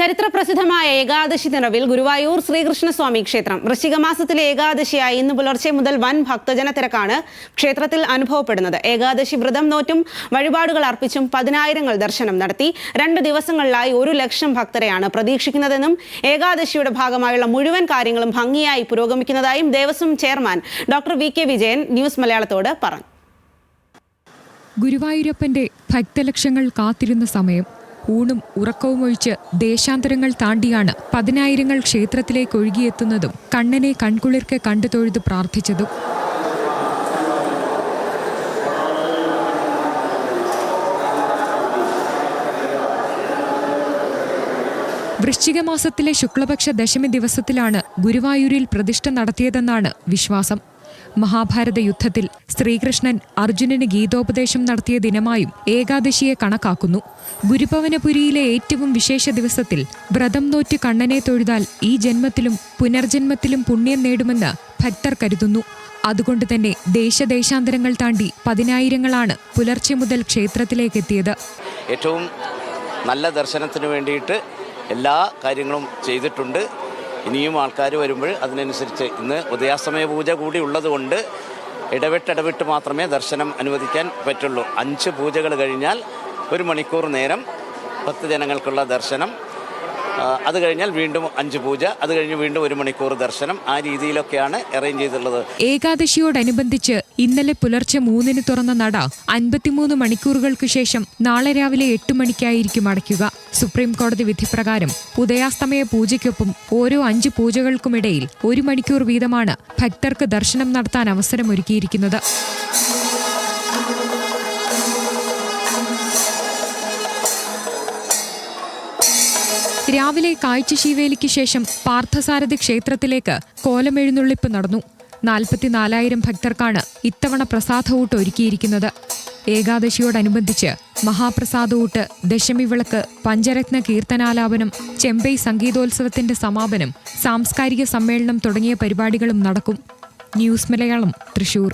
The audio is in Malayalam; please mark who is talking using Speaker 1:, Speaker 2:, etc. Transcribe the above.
Speaker 1: ചരിത്രപ്രസിദ്ധമായ ഏകാദശി നിറവിൽ ഗുരുവായൂർ ശ്രീകൃഷ്ണസ്വാമി ക്ഷേത്രം. വൃശ്ചികമാസത്തിലെ ഏകാദശിയായി ഇന്ന് പുലർച്ചെ മുതൽ വൻ ഭക്തജന തിരക്കാണ് ക്ഷേത്രത്തിൽ അനുഭവപ്പെടുന്നത്. ഏകാദശി വ്രതം നോറ്റും വഴിപാടുകൾ അർപ്പിച്ചും പതിനായിരങ്ങൾ ദർശനം നടത്തി. രണ്ട് ദിവസങ്ങളിലായി ഒരു ലക്ഷം ഭക്തരെയാണ് പ്രതീക്ഷിക്കുന്നതെന്നും ഏകാദശിയുടെ ഭാഗമായുള്ള മുഴുവൻ കാര്യങ്ങളും ഭംഗിയായി പുരോഗമിക്കുന്നതായും Devaswom chairman doctor V K Vijayan news മലയാളത്തോട് പറഞ്ഞു.
Speaker 2: ഗുരുവായൂരപ്പന്റെ ഭക്തലക്ഷങ്ങൾ കാത്തിരുന്ന സമയം ഊണും ഉറക്കവും ഒഴിച്ച് ദേശാന്തരങ്ങൾ താണ്ടിയാണ് പതിനായിരങ്ങൾ ക്ഷേത്രത്തിലേക്ക് ഒഴുകിയെത്തുന്നതും കണ്ണനെ കൺകുളിർക്കെ കണ്ടു തൊഴുത് പ്രാർത്ഥിച്ചതും. വൃശ്ചിക മാസത്തിലെ ശുക്ലപക്ഷ ദശമി ദിവസത്തിലാണ് ഗുരുവായൂരിൽ പ്രതിഷ്ഠ നടത്തിയതെന്നാണ് വിശ്വാസം. മഹാഭാരത യുദ്ധത്തിൽ ശ്രീകൃഷ്ണൻ അർജുനന് ഗീതോപദേശം നടത്തിയ ദിനമായും ഏകാദശിയെ കണക്കാക്കുന്നു. ഗുരുഭവനപുരിയിലെ ഏറ്റവും വിശേഷ ദിവസത്തിൽ വ്രതം നോറ്റ് കണ്ണനെ തൊഴുതാൽ ഈ ജന്മത്തിലും പുനർജന്മത്തിലും പുണ്യം നേടുമെന്ന് ഭക്തർ കരുതുന്നു. അതുകൊണ്ട് തന്നെ ദേശദേശാന്തരങ്ങൾ താണ്ടി പതിനായിരങ്ങളാണ് പുലർച്ചെ മുതൽ ക്ഷേത്രത്തിലേക്ക് എത്തിയത്
Speaker 3: ഏറ്റവും നല്ല ദർശനത്തിന് വേണ്ടിയിട്ട് എല്ലാ കാര്യങ്ങളും ചെയ്തിട്ടുണ്ട്. ഇനിയും ആൾക്കാർ വരുമ്പോൾ അതിനനുസരിച്ച് ഇന്ന് ഉദയാസ്തമയ പൂജ കൂടി ഉള്ളതുകൊണ്ട് ഇടവിട്ടിടവിട്ട് മാത്രമേ ദർശനം അനുവദിക്കാൻ പറ്റുള്ളൂ. അഞ്ച് പൂജകൾ കഴിഞ്ഞാൽ ഒരു മണിക്കൂർ നേരം ഭക്തജനങ്ങൾക്കുള്ള ദർശനം അത് കഴിഞ്ഞാൽ വീണ്ടും അഞ്ച് പൂജ അത് കഴിഞ്ഞ് വീണ്ടും ഒരു മണിക്കൂർ ദർശനം. ആ രീതിയിലൊക്കെയാണ് അറേഞ്ച് ചെയ്തിട്ടുള്ളത്.
Speaker 2: ഏകാദശിയോടനുബന്ധിച്ച് ഇന്നലെ പുലർച്ചെ മൂന്നിന് തുറന്ന നട അൻപത്തിമൂന്ന് മണിക്കൂറുകൾക്ക് ശേഷം നാളെ രാവിലെ എട്ട് മണിക്കായിരിക്കും അടയ്ക്കുക. സുപ്രീം കോടതി വിധിപ്രകാരം ഉദയാസ്തമയ പൂജയ്ക്കൊപ്പം ഓരോ അഞ്ച് പൂജകൾക്കുമിടയിൽ ഒരു മണിക്കൂർ വീതമാണ് ഭക്തർക്ക് ദർശനം നടത്താൻ അവസരമൊരുക്കിയിരിക്കുന്നത്. രാവിലെ കാഴ്ചശീവേലിക്ക് ശേഷം പാർത്ഥസാരഥി ക്ഷേത്രത്തിലേക്ക് കോലമെഴുന്നള്ളിപ്പ് നടന്നു. നാൽപ്പത്തിനാലായിരം ഭക്തർക്കാണ് ഇത്തവണ പ്രസാദഊട്ട് ഒരുക്കിയിരിക്കുന്നത്. ഏകാദശിയോടനുബന്ധിച്ച് ദശമി വിളക്ക് പഞ്ചരത്ന കീർത്തനാലാപനം ചെമ്പൈ സംഗീതോത്സവത്തിന്റെ സമാപനം സാംസ്കാരിക സമ്മേളനം തുടങ്ങിയ പരിപാടികളും നടക്കും. ന്യൂസ് മലയാളം തൃശൂർ.